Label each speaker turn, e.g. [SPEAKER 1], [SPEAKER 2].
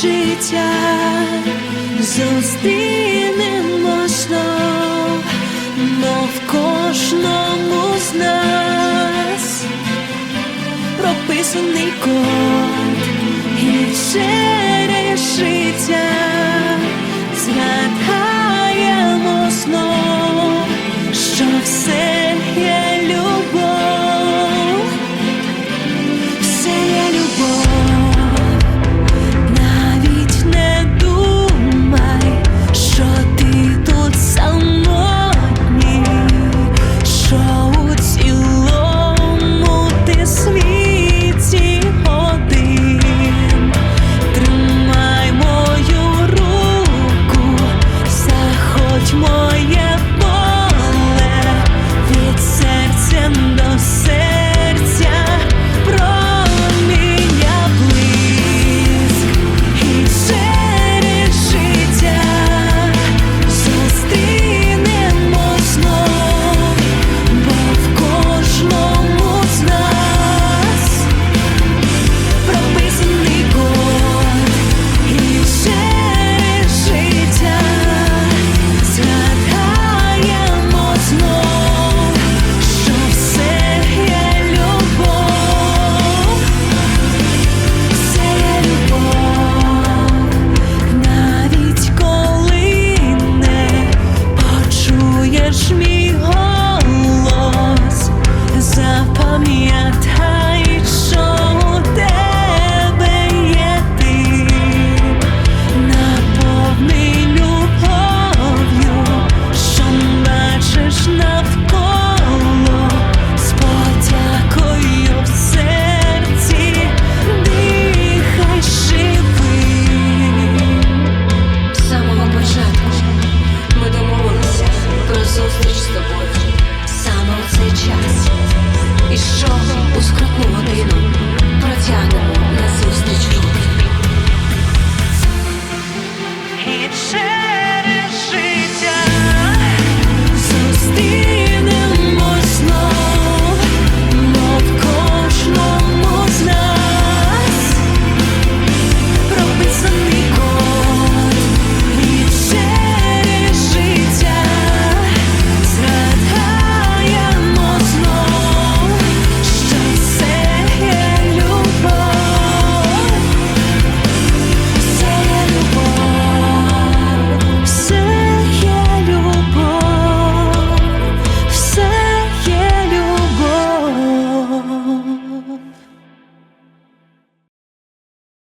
[SPEAKER 1] життя. Зустрінемо знов, но в кожному з нас. Прописаний код і через життя.